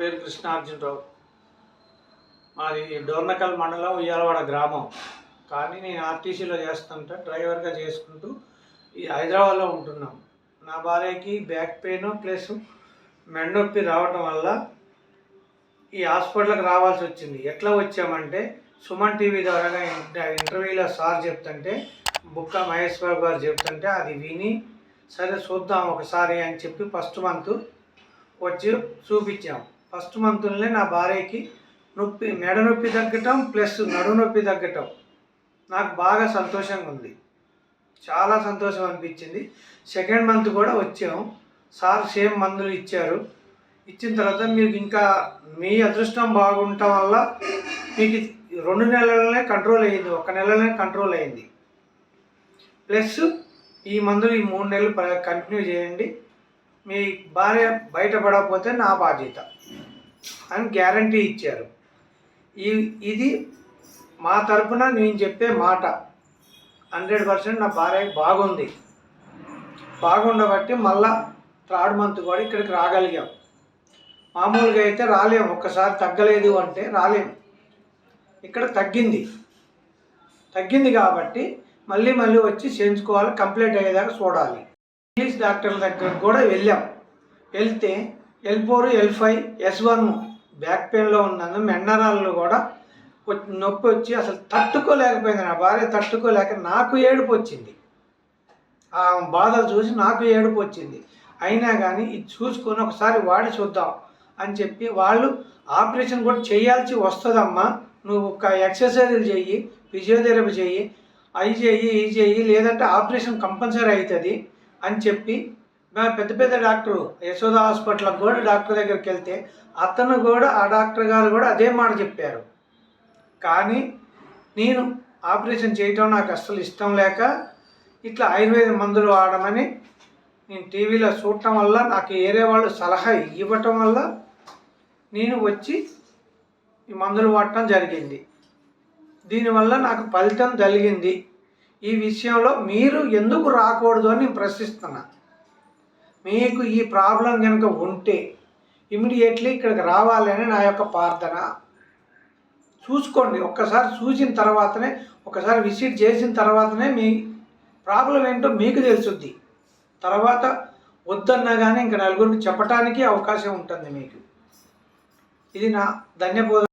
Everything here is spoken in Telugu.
పేరు కృష్ణార్జునరావు. మాది డోర్నకల్ మండలం ఉయ్యాలవాడ గ్రామం. కానీ నేను ఆర్టీసీలో చేస్తుంటే డ్రైవర్గా చేసుకుంటూ ఈ హైదరాబాద్లో ఉంటున్నాం. నా భార్యకి బ్యాక్ పెయిన్ ప్లస్ మెండొప్పి రావటం వల్ల ఈ హాస్పిటల్కి రావాల్సి వచ్చింది. ఎట్లా వచ్చామంటే సుమన్ టీవీ ద్వారా ఇంటర్వ్యూలో సార్ చెప్తుంటే బుక్క మహేష్ బాబు గారు చెప్తుంటే అది విని సరే చూద్దాం ఒకసారి అని చెప్పి ఫస్ట్ మంత్ వచ్చి చూపించాము ఫస్ట్ మంత్లోనే నా భార్యకి నొప్పి మెడ నొప్పి తగ్గటం ప్లస్ నడు నొప్పి తగ్గటం. నాకు బాగా సంతోషంగా ఉంది. చాలా సంతోషం అనిపించింది. సెకండ్ మంత్ కూడా వచ్చాము. సార్ సేమ్ మందులు ఇచ్చారు. ఇచ్చిన తర్వాత మీకు ఇంకా మీ అదృష్టం బాగుండటం వల్ల మీకు రెండు నెలలనే కంట్రోల్ అయ్యింది. ఒక నెలలోనే కంట్రోల్ అయింది ప్లస్ ఈ మందులు ఈ మూడు నెలలు కంటిన్యూ చేయండి. మీ భార్య బయటపడకపోతే నా బాధ్యత అని గ్యారంటీ ఇచ్చారు. ఈ ఇది మా తరపున నేను చెప్పే మాట. హండ్రెడ్ పర్సెంట్ నా భార్య బాగుంది. బాగుండబట్టి మళ్ళా థర్డ్ మంత్ కూడా ఇక్కడికి రాగలిగాం. మామూలుగా అయితే రాలేము ఒక్కసారి తగ్గలేదు అంటే రాలేము ఇక్కడ తగ్గింది. తగ్గింది కాబట్టి మళ్ళీ మళ్ళీ వచ్చి చేయించుకోవాలి కంప్లీట్ అయ్యేదాకా చూడాలి. ఇంగ్లీష్ డాక్టర్ల దగ్గర కూడా వెళ్ళాం. వెళ్తే L four L five S one back పెయిన్లో ఉన్నాను మెండరాళ్ళు కూడా నొప్పి వచ్చి అసలు తట్టుకోలేకపోయింది నా భార్య తట్టుకోలేక నాకు ఏడుపు వచ్చింది. ఆ బాధలు చూసి నాకు ఏడుపు వచ్చింది. అయినా కానీ ఇది చూసుకొని ఒకసారి వాడి చూద్దాం అని చెప్పి వాళ్ళు ఆపరేషన్ కూడా చేయాల్సి వస్తుందమ్మా. నువ్వు ఒక ఎక్సర్సైజులు చెయ్యి ఫిజియోథెరపీ చెయ్యి అవి చెయ్యి ఇవి చెయ్యి లేదంటే ఆపరేషన్ కంపల్సరీ అవుతుంది. అని చెప్పి మేము పెద్ద పెద్ద డాక్టరు యశోద హాస్పిటల్కి కూడా డాక్టర్ దగ్గరికి వెళ్తే అతను కూడా ఆ డాక్టర్ గారు కూడా అదే మాట చెప్పారు. కానీ నేను ఆపరేషన్ చేయటం నాకు అస్సలు ఇష్టం లేక ఇట్లా ఆయుర్వేద మందులు వాడమని నేను టీవీలో చూడటం వల్ల నాకు ఏరే వాళ్ళు సలహా ఇవ్వటం వల్ల నేను వచ్చి ఈ మందులు వాడటం జరిగింది. దీనివల్ల నాకు ఫలితం కలిగింది ఈ విషయంలో మీరు ఎందుకు రాకూడదు అని నేను ప్రశ్నిస్తున్నా. మీకు ఈ ప్రాబ్లం కనుక ఉంటే ఇమీడియట్లీ ఇక్కడికి రావాలని నా యొక్క ప్రార్థన. చూసుకోండి ఒక్కసారి చూసిన తర్వాతనే ఒకసారి విజిట్ చేసిన తర్వాతనే మీ ప్రాబ్లం ఏంటో మీకు తెలుసుద్ది. తర్వాత వద్దన్నా కానీ ఇంకా నలుగురికి చెప్పడానికి అవకాశం ఉంటుంది మీకు. ఇది నా ధన్యబోధ